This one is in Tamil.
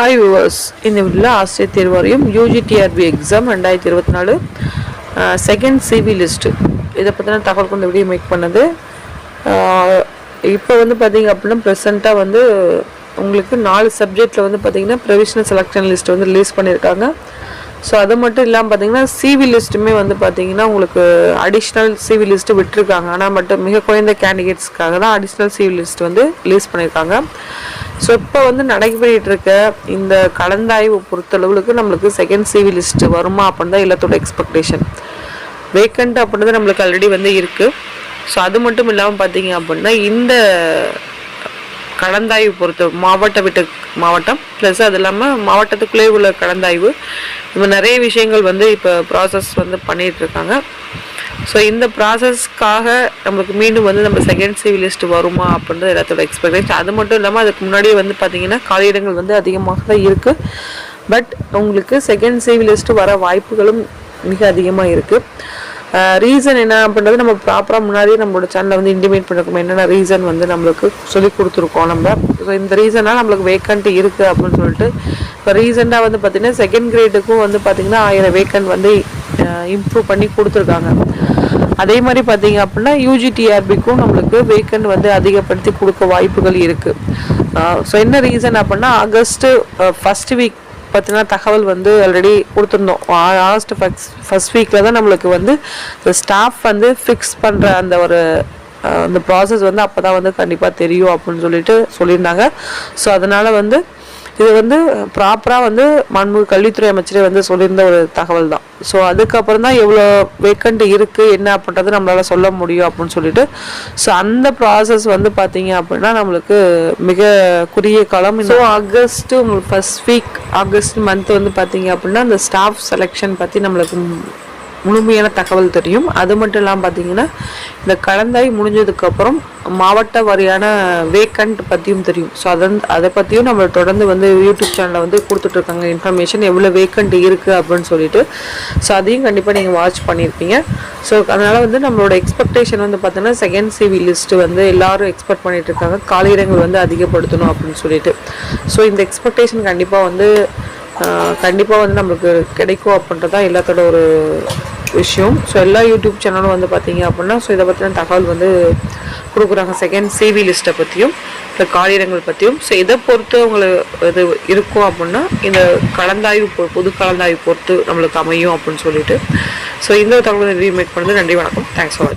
ஹாய் விவர்ஸ் இந்த உள்ள ஆசிரியர் தேர்வாரியம் யூஜிடிஆர்பி எக்ஸாம் ரெண்டாயிரத்தி இருபத்தி நாலு செகண்ட் சிவி லிஸ்ட்டு இதை பற்றின தகவல் கொண்டு வீடியோ மேக் பண்ணது இப்போ வந்து பார்த்திங்க அப்படின்னா ப்ரெசண்ட்டாக வந்து உங்களுக்கு நாலு சப்ஜெக்டில் வந்து பார்த்தீங்கன்னா ப்ரொவிஷனல் செலெக்ஷன் லிஸ்ட் வந்து ரிலீஸ் பண்ணியிருக்காங்க ஸோ அது மட்டும் இல்லாமல் பார்த்தீங்கன்னா சிவி லிஸ்ட்டுமே வந்து பார்த்தீங்கன்னா உங்களுக்கு அடிஷ்னல் சிவி லிஸ்ட்டு விட்டுருக்காங்க. ஆனால் மட்டும் மிக குறைந்த கேண்டிடேட்ஸ்க்காக தான் அடிஷ்னல் சிவி லிஸ்ட் வந்து ரிலீஸ் பண்ணியிருக்காங்க ஸோ இப்போ வந்து நடைபெறிட்டு இருக்க இந்த கலந்தாய்வு பொறுத்தளவுக்கு நம்மளுக்கு செகண்ட் சிவி லிஸ்ட் வருமா அப்படின்னு தான் எல்லாத்தோட எக்ஸ்பெக்டேஷன் வேக்கண்ட் அப்படின்றது நம்மளுக்கு ஆல்ரெடி வந்து இருக்குது ஸோ அது மட்டும் இல்லாமல் பார்த்தீங்க அப்படின்னா இந்த கலந்தாய்வு பொறுத்த மாவட்ட விட்டு மாவட்டம் ப்ளஸ் அது இல்லாமல் மாவட்டத்துக்குள்ளே உள்ள கலந்தாய்வு. இப்போ நிறைய விஷயங்கள் வந்து இப்போ ப்ராசஸ் வந்து பண்ணிகிட்ருக்காங்க ஸோ இந்த ப்ராசஸ்க்காக நம்மளுக்கு மீண்டும் வந்து நம்ம செகண்ட் சிவி லிஸ்ட் வருமா அப்படின்றது எல்லாத்தோட எக்ஸ்பெக்டேஷன் அது மட்டும் இல்லாமல் அதுக்கு முன்னாடியே வந்து பார்த்தீங்கன்னா காலியிடங்கள் வந்து அதிகமாக தான் இருக்குது பட் உங்களுக்கு செகண்ட் சிவி லிஸ்ட் வர வாய்ப்புகளும் மிக அதிகமாக இருக்குது ரீசன் என்ன அப்படின்றது நம்ம ப்ராப்பராக முன்னாடியே நம்மளோட சேனலில் வந்து இன்டிமேட் பண்ணிருக்கோம் என்னென்ன ரீசன் வந்து நம்மளுக்கு சொல்லி கொடுத்துருக்கோம் நம்ம. ஸோ இந்த ரீசனால் நம்மளுக்கு வேக்கண்ட் இருக்குது அப்படின்னு சொல்லிட்டு இப்போ ரீசெண்டாக வந்து பார்த்திங்கன்னா செகண்ட் கிரேடுக்கும் வந்து பார்த்திங்கன்னா ஆயிரம் வேக்கண்ட் வந்து இம்ப்ரூவ் பண்ணி கொடுத்துருக்காங்க. அதே மாதிரி பார்த்தீங்க அப்படின்னா யூஜிடிஆர்பிக்கும் நம்மளுக்கு வேக்கண்ட் வந்து அதிகப்படுத்தி கொடுக்க வாய்ப்புகள் இருக்குது ஸோ என்ன ரீசன் அப்படின்னா ஆகஸ்ட்டு ஃபஸ்ட் வீக் பற்றின தகவல் வந்து ஆல்ரெடி கொடுத்துருந்தோம். ஆகஸ்ட் ஃபஸ்ட் ஃபஸ்ட் வீக்கில் தான் நம்மளுக்கு வந்து ஸ்டாஃப் வந்து ஃபிக்ஸ் பண்ணுற அந்த ஒரு அந்த ப்ராசஸ் வந்து அப்போ தான் வந்து கண்டிப்பாக தெரியும் அப்படின்னு சொல்லிட்டு சொல்லியிருந்தாங்க. ஸோ அதனால் வந்து இது வந்து ப்ராப்பராக வந்து மாண்புமிகு கல்வித்துறை அமைச்சரே வந்து சொல்லியிருந்த ஒரு தகவல் தான் ஸோ அதுக்கப்புறம் தான் எவ்வளோ வேக்கண்ட் இருக்குது என்ன அப்படின்றது நம்மளால் சொல்ல முடியும் அப்படின்னு சொல்லிட்டு ஸோ அந்த ப்ராசஸ் வந்து பார்த்தீங்க அப்படின்னா நம்மளுக்கு மிக குறுகிய காலம். ஸோ ஆகஸ்ட் உங்களுக்கு ஃபஸ்ட் வீக் ஆகஸ்ட் மந்த் வந்து பார்த்தீங்க அப்படின்னா அந்த ஸ்டாஃப் செலெக்ஷன் பற்றி நம்மளுக்கு முழுமையான தகவல் தெரியும். அது மட்டும் இல்லாமல் பார்த்தீங்கன்னா இந்த கலந்தாய் முடிஞ்சதுக்கப்புறம் மாவட்ட வாரியான வேக்கண்ட் பற்றியும் தெரியும். ஸோ அதன் அதை பற்றியும் நம்ம தொடர்ந்து வந்து யூடியூப் சேனலில் வந்து கொடுத்துட்ருக்காங்க. இன்ஃபர்மேஷன் எவ்வளோ வேக்கண்ட் இருக்குது அப்படின்னு சொல்லிட்டு. ஸோ அதையும் கண்டிப்பாக நீங்கள் வாட்ச் பண்ணியிருப்பீங்க ஸோ அதனால் வந்து நம்மளோட எக்ஸ்பெக்டேஷன் வந்து பார்த்தீங்கன்னா செகண்ட் சிவி லிஸ்ட்டு வந்து எல்லாரும் எக்ஸ்பெக்ட் பண்ணிகிட்டு இருக்காங்க. காலியிடங்கள் வந்து அதிகப்படுத்தணும் அப்படின்னு சொல்லிட்டு. ஸோ இந்த எக்ஸ்பெக்டேஷன் கண்டிப்பாக வந்து கண்டிப்பாக வந்து நம்மளுக்கு கிடைக்கும் அப்படின்றது தான் எல்லாத்தோட ஒரு விஷயம். ஸோ எல்லா யூடியூப் சேனலும் வந்து பார்த்தீங்க அப்படின்னா ஸோ இதை பற்றின தகவல் வந்து கொடுக்குறாங்க. செகண்ட் சிவி லிஸ்ட்டை பற்றியும் இல்லை காலியிடங்கள் பற்றியும் ஸோ இதை பொறுத்து அவங்களுக்கு இது இருக்கும் அப்படின்னா இந்த கலந்தாய்வு பொது கலந்தாய்வு பொறுத்து நம்மளுக்கு அமையும் அப்படின்னு சொல்லிட்டு. ஸோ இந்த தகவல் ரீமேக் பண்ணுறது நன்றி வணக்கம். Thanks for